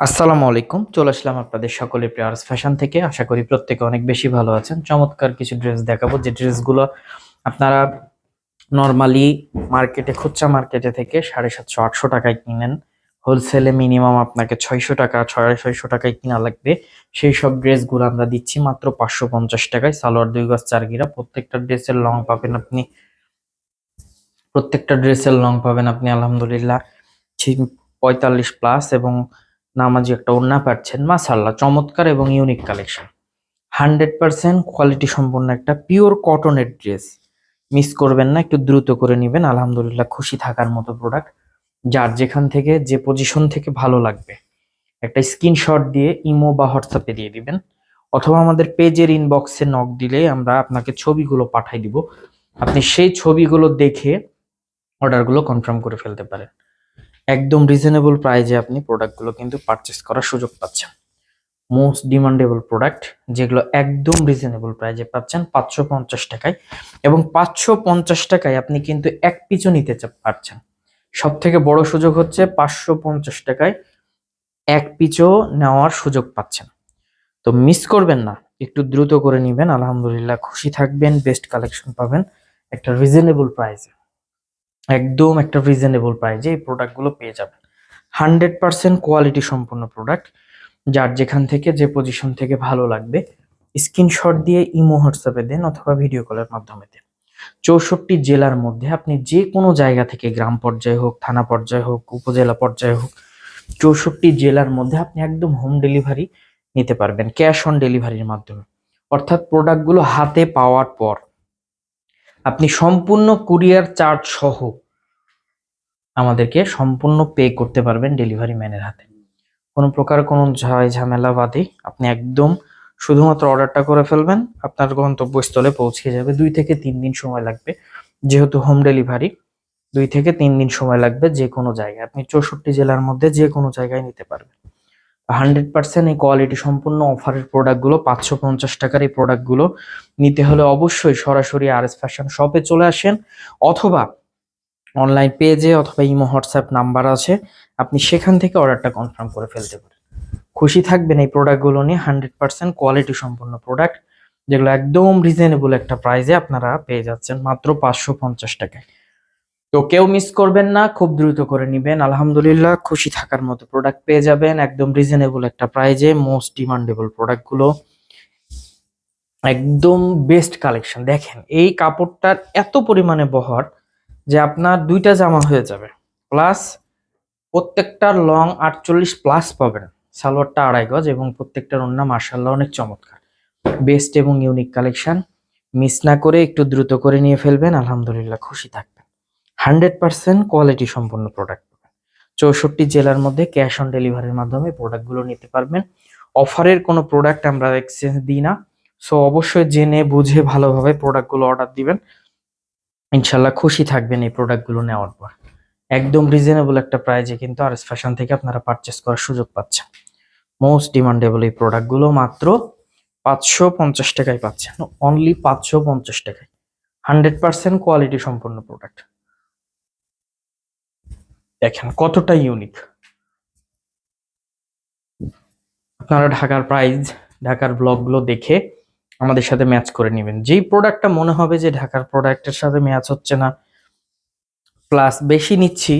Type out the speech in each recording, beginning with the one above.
আসসালামু আলাইকুম। চলে আসলাম আপনাদের সকলে প্রেয়ার্স ফ্যাশন থেকে। আশা করি প্রত্যেকে অনেক বেশি ভালো আছেন। চমৎকার কিছু ড্রেস দেখাবো। যে ড্রেসগুলো আপনারা নর্মালি মার্কেটে খুচরা মার্কেটে থেকে সাড়ে সাতশো, আটশো টাকায় কিনেন। হোলসেলে মিনিমাম আপনাকে ছয়শো টাকা, ছয় ছয়শো টাকায় কিনা লাগবে। সেই সব ড্রেসগুলো আমরা দিচ্ছি মাত্র পাঁচশো পঞ্চাশ টাকায়। সালোয়ার, দুই গজ, চার গিরা। প্রত্যেকটা ড্রেসের লং পাবেন আপনি। প্রত্যেকটা ড্রেসের লং পাবেন আপনি, আলহামদুলিল্লাহ। পঁয়তাল্লিশ প্লাস এবং নামাজি একটা ওড়না পাচ্ছেন মাসাল্লাহ চমৎকার এবং unique collection hundred percent quality সম্পন্ন একটা পিওর কটনের ড্রেস মিস করবেন না, একটু দ্রুত করে নেবেন, আলহামদুলিল্লাহ, খুশি থাকার মতো প্রোডাক্ট যার যেখান থেকে, যে পজিশন থেকে ভালো লাগবে। একটা স্ক্রিনশট দিয়ে ইমো বা হোয়াটসঅ্যাপে দিয়ে দিবেন, অথবা আমাদের পেজের ইনবক্সে নক দিলে আমরা আপনাকে ছবিগুলো পাঠাই দিব। আপনি সেই ছবিগুলো দেখে অর্ডারগুলো কনফার্ম করে ফেলতে পারেন। একদম রিজনেবল প্রাইজে আপনি প্রোডাক্টগুলো কিন্তু পারচেস করার সুযোগ পাচ্ছেন। মোস্ট ডিমান্ডেবল প্রোডাক্ট যেগুলো একদম রিজনেবল প্রাইজে পাচ্ছেন পাঁচশো পঞ্চাশ টাকায় এবং পাঁচশো পঞ্চাশ টাকায় আপনি কিন্তু এক পিছু নিতে পারছেন। সব থেকে বড় সুযোগ হচ্ছে পাঁচশো পঞ্চাশ টাকায় এক পিচও নেওয়ার সুযোগ পাচ্ছেন। তো মিস করবেন না, একটু দ্রুত করে নেবেন, আলহামদুলিল্লাহ খুশি থাকবেন বেস্ট কালেকশন পাবেন, একটা রিজনেবল প্রাইসে একদম একটা রিজনেবল প্রাইজে এই প্রোডাক্টগুলো পেয়ে যাবেন। হান্ড্রেড পার্সেন্ট কোয়ালিটি সম্পন্ন প্রোডাক্ট যার যেখান থেকে যে পজিশন থেকে ভালো লাগবে স্ক্রিনশট দিয়ে ইমো হোয়াটসঅ্যাপে দেন অথবা ভিডিও কলের মাধ্যমে দেন। চৌষট্টি জেলার মধ্যে আপনি যে কোনো জায়গা থেকে গ্রাম পর্যায়ে হোক, থানা পর্যায়ে হোক, উপজেলা পর্যায়ে হোক, চৌষট্টি জেলার মধ্যে আপনি একদম হোম ডেলিভারি নিতে পারবেন ক্যাশ অন ডেলিভারির মাধ্যমে। অর্থাৎ প্রোডাক্টগুলো হাতে পাওয়ার পর আপনি সম্পূর্ণ কুরিয়ার চার্জ সহ আমাদেরকে সম্পূর্ণ পে করতে পারবেন ডেলিভারি ম্যানের হাতে। কোনো প্রকার কোনো ঝামেলা বাদে আপনি একদম শুধুমাত্র অর্ডারটা করে ফেলবেন, আপনার গন্তব্যস্থলে পৌঁছে যাবে। দুই থেকে তিন দিন সময় লাগবে যেহেতু হোম ডেলিভারি। দুই থেকে তিন দিন সময় লাগবে যে কোনো জায়গায়। আপনি চৌষট্টি জেলার মধ্যে যে কোনো জায়গায় নিতে পারবেন। হান্ড্রেড পার্সেন্ট এই কোয়ালিটি সম্পূর্ণ অফারের প্রোডাক্টগুলো, পাঁচশো পঞ্চাশ টাকার এই প্রোডাক্টগুলো নিতে হলে অবশ্যই সরাসরি আর এস ফ্যাশন শপে চলে আসেন অথবা অনলাইন পেজে অথবা ইমো, হোয়াটসঅ্যাপ নাম্বার আছে, আপনি সেখান থেকে অর্ডারটা কনফার্ম করে ফেলতে পারেন। খুশি থাকবেন এই প্রোডাক্টগুলো নিয়ে, হান্ড্রেড পার্সেন্ট কোয়ালিটি সম্পন্ন প্রোডাক্ট, যেগুলো একদম রিজনেবল একটা প্রাইসে আপনারা পেয়ে যাচ্ছেন মাত্র পাঁচশো পঞ্চাশ টাকায়। তো কেউ মিস করবেন না, খুব দ্রুত করে নেবেন। আলহামদুলিল্লাহ, খুশি থাকার মতো প্রোডাক্ট পেয়ে যাবেন। একদম রিজনেবল একটা প্রাইজে মোস্ট ডিমান্ডেবল প্রোডাক্টগুলো একদম বেস্ট কালেকশন দেখেন, এই কাপড়টার এত পরিমাণে বহর যে আপনার দুইটা জামা হয়ে যাবে। প্লাস প্রত্যেকটার লং আটচল্লিশ প্লাস পাবেন। সালোয়ারটা আড়াই গজ এবং প্রত্যেকটার অন্য মার্শাল্লাহ অনেক চমৎকার। বেস্ট এবং ইউনিক কালেকশন মিস না করে একটু দ্রুত করে নিয়ে ফেলবেন। আলহামদুলিল্লাহ, খুশি থাকবেন। হান্ড্রেড পার্সেন্ট কোয়ালিটি সম্পন্ন প্রোডাক্ট চৌষট্টি জেলার মধ্যে ক্যাশ অন ডেলিভারির মাধ্যমে প্রোডাক্টগুলো নিতে পারবেন। অফারের কোনো প্রোডাক্ট আমরা এক্সচেঞ্জ দিই না। সো অবশ্যই জেনে বুঝে ভালোভাবে প্রোডাক্টগুলো অর্ডার দিবেন। ইনশাল্লাহ খুশি থাকবেন এই প্রোডাক্টগুলো নেওয়ার পর। একদম রিজনেবল একটা প্রাইজে কিন্তু আর এস ফ্যাশন থেকে আপনারা পারচেস করার সুযোগ পাচ্ছেন। মোস্ট ডিমান্ডেবল এই প্রোডাক্টগুলো মাত্র পাঁচশো পঞ্চাশ টাকায় পাচ্ছেন। অনলি পাঁচশো পঞ্চাশ টাকায়। হান্ড্রেড পার্সেন্ট কোয়ালিটি সম্পন্ন প্রোডাক্ট দেখেন কতটা ইউনিক আপনারা ঢাকার প্রাইস ঢাকার ব্লগগুলো দেখে আমাদের সাথে ম্যাচ করে নেবেন। যেই প্রোডাক্টটা মনে হবে যে ঢাকার প্রোডাক্টের সাথে ম্যাচ হচ্ছে না প্লাস বেশি নিচ্ছি,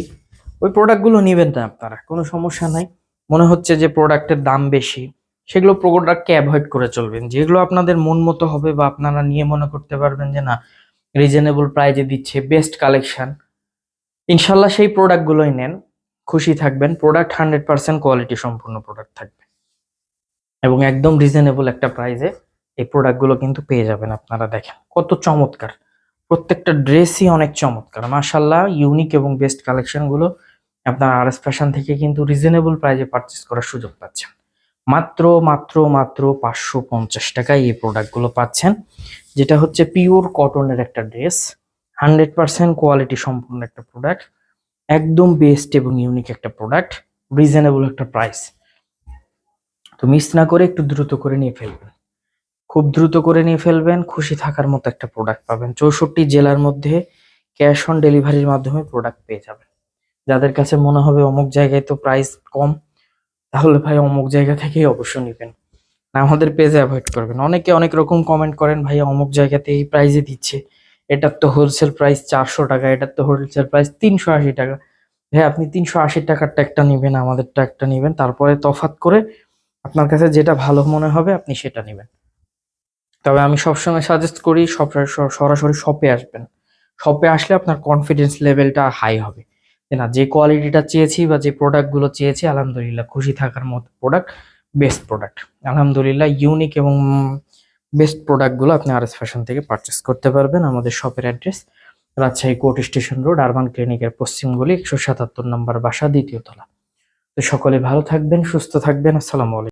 ওই প্রোডাক্টগুলো নেবেন না আপনারা, কোনো সমস্যা নাই। মনে হচ্ছে যে প্রোডাক্টের দাম বেশি, সেগুলো প্রোডাক্টকে অ্যাভয়েড করে চলবেন। যেগুলো আপনাদের মন মতো হবে বা আপনারা নিয়ে মনে করতে পারবেন যে না রিজনেবল প্রাইজে দিচ্ছে বেস্ট কালেকশন ইনশাল্লাহ সেই প্রোডাক্টগুলোই নেন। খুশি থাকবেন। প্রোডাক্ট হান্ড্রেড পার্সেন্ট কোয়ালিটি সম্পূর্ণ প্রোডাক্ট থাকবে। এবং একদম রিজনেবল একটা প্রাইজে এই প্রোডাক্টগুলো কিন্তু পেয়ে যাবেন আপনারা দেখেন। কত চমৎকার। প্রত্যেকটা ড্রেসই অনেক চমৎকার। মাশাল্লাহ ইউনিক এবং বেস্ট কালেকশনগুলো আপনার আর এস ফ্যাশন থেকে কিন্তু রিজনেবল প্রাইজে পারচেস করার সুযোগ পাচ্ছেন। মাত্র মাত্র মাত্র পাঁচশো পঞ্চাশ টাকায় এই প্রোডাক্টগুলো পাচ্ছেন। যেটা হচ্ছে পিওর কটনের একটা ড্রেস হান্ড্রেড পার্সেন্ট কোয়ালিটি সম্পূর্ণ একটা প্রোডাক্ট, একদম বেস্ট এবং ইউনিক একটা প্রোডাক্ট, রিজনেবল একটা প্রাইস। তো মিস না করে একটু দ্রুত করে নিয়ে ফেলবেন। খুব দ্রুত করে নিয়ে ফেলবেন, খুশি থাকার মতো একটা প্রোডাক্ট পাবেন। চৌষট্টি জেলার মধ্যে ক্যাশ অন ডেলিভারির মাধ্যমে প্রোডাক্ট পেয়ে যাবেন। যাদের কাছে মনে হবে অমুক জায়গায় তো প্রাইস কম, তাহলে ভাই অমুক জায়গা থেকেই অবশ্য নেবেন। আমাদের পেজে অ্যাভয়েড করবেন। অনেকে অনেক রকম কমেন্ট করেন ভাই অমুক জায়গাতে এই প্রাইজে দিচ্ছে। এটার তো হোলসেল প্রাইস চারশো টাকা এটার তো হোলসেল প্রাইস তিনশো আশি টাকা। ভাই আপনি তিনশো আশি টাকার একটা নেবেন, আমাদেরটা একটা নেবেন, তারপরে তফাৎ করে আপনার কাছে যেটা ভালো মনে হবে, আপনি সেটা নেবেন। তবে আমি সবসময় সাজেস্ট করি, সব সরাসরি শপে আসবেন। শপে আসলে আপনার কনফিডেন্স লেভেলটা হাই হবে। না, যে কোয়ালিটিটা চেয়েছি বা যে প্রোডাক্টগুলো চেয়েছি, আলহামদুলিল্লাহ খুশি থাকার মতো প্রোডাক্ট বেস্ট প্রোডাক্ট আলহামদুলিল্লাহ ইউনিক এবং বেস্ট প্রোডাক্টগুলো আপনি আর এস ফ্যাশন থেকে পারচেস করতে পারবেন আমাদের শপের address Rajshahi court station road, urban ক্লিনিকের পশ্চিম গলি, একশো সাতাত্তর নম্বর বাসা, দ্বিতীয় তলা। তো সকলে ভালো থাকবেন, সুস্থ থাকবেন, আসসালামু আলাইকুম।